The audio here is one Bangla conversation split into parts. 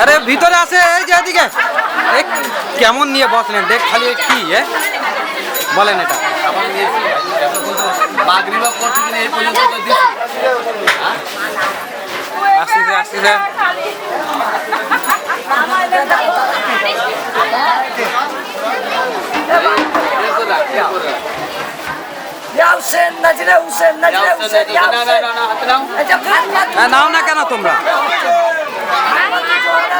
আরে ভিতরে আছে এই যে এদিকে এই কেমন নিয়ে বসলেন দেখ খালি কি এ বলেন এটা আসতেছে আসতেছে। ইয়া ইয়া হ্যাঁ, নাও না কেন তোমরা নাজরে হুসেন। পরিচালনা নাজরে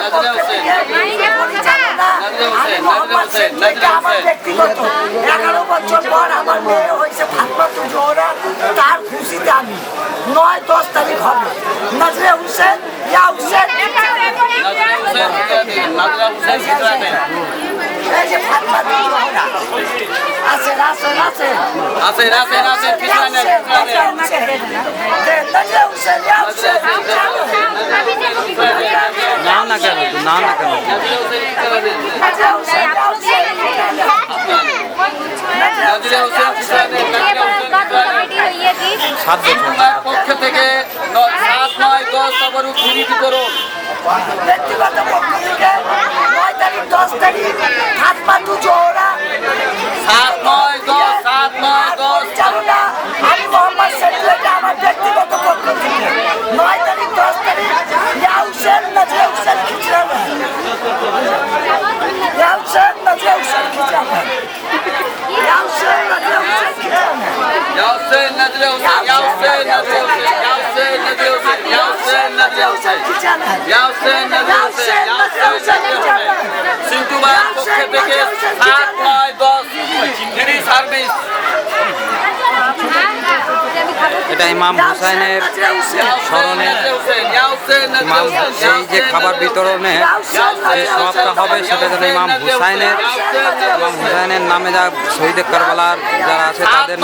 আমি মোহাম্মদ সেলিম এটা আমার। ব্যক্তিগত। এগারো বছর পর আমার মেয়ে হয়েছে ফাতমা জোহরা তার খুশিতে আমি নয় দশ তারিখ হবে। নাজরে হুসেন ইয়া হুসেন। এই যে ফাতমা জোহরা আছে আছে আছে আসেন, আসেন, আসেন, পিছনে, পিছনে। নাজরে হুসেন ইয়া হুসেন নাও না কেন নাও না কেন নাজরে হুসেন চিত্রাতে। নাজরে হুসেন ইয়া হুসেন নাজরে হুসেন চিত্রাতে, নাজরে না চিত্রাতে। সাত পক্ষ থেকে ন- সাত নয় দশ অবরোধ বিরতি করুন ব্যক্তিগত পক্ষ থেকে নয় তারিখ দশ তারিখ ফাতমা তু জোহরা সাত নয় দশ সাত নয় দশ পরিচালনা আমি মোহাম্মদ সেলিম এটা আমার ব্যক্তিগত পক্ষ থেকে নয় তারিখ দশ তারিখ ইয়া হুসেন নাজরে হুসেন খিচড়ানা ইয়া হুসেন নাজরে হুসেন খিচড়ানা ইয়া হুসেন নাজরে হুসেন খিচড়ানা ইয়াউসেন নাজরে হুসেন ইয়াউসেন নাজরে হুসেন ইয়াউসেন নাজরে হুসেন ইয়াউসেন নাজরে হুসেন খিচড়ানা ইয়াউসেন নাজরে হুসেন ইয়াউসেন নাজরে হুসেন সিন্টু ভাইয়ের পক্ষ থেকে সাত নয় দশ ফ্রি সার্ভিস এটা ইমাম হুসাইনের স্মরণে। ইমাম এই যে খাবার বিতরণে যে সবটা হবে সেটা যেন ইমাম হুসাইনের ইমাম হুসাইনের নামে যা শহীদ কারবালার যারা আছে তাদের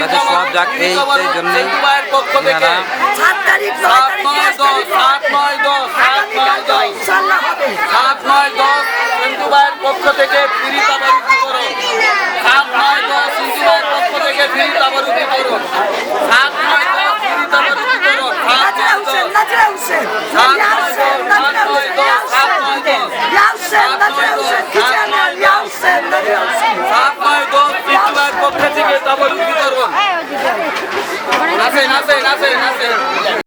কাছে সব যাক এই এই জন্যেই পক্ষ থেকে নয় সাত তারিখ নয় দশ দশ সাত নয় দশ সাত নয় দশ ইনশাল্লাহ হবে সাত নয় দশ সিন্ধু ভাইয়ের পক্ষ থেকে ফ্রি তাবারুকি করো সাত নয় দশ সিন্ধু ভাইয়ের পক্ষ থেকে ফ্রি তাবারুকি করো সাত নয় দশ ফ্রি তাবারুকি করো সাত নাজরে নয় হুসেন দশ নাজরে হুসেন সাত নয় দশ, সাত নয় দশ, সাত নয় দশ, সাত নয় দশ। সাত নয় দশ সিন্ধু ভাইয়ের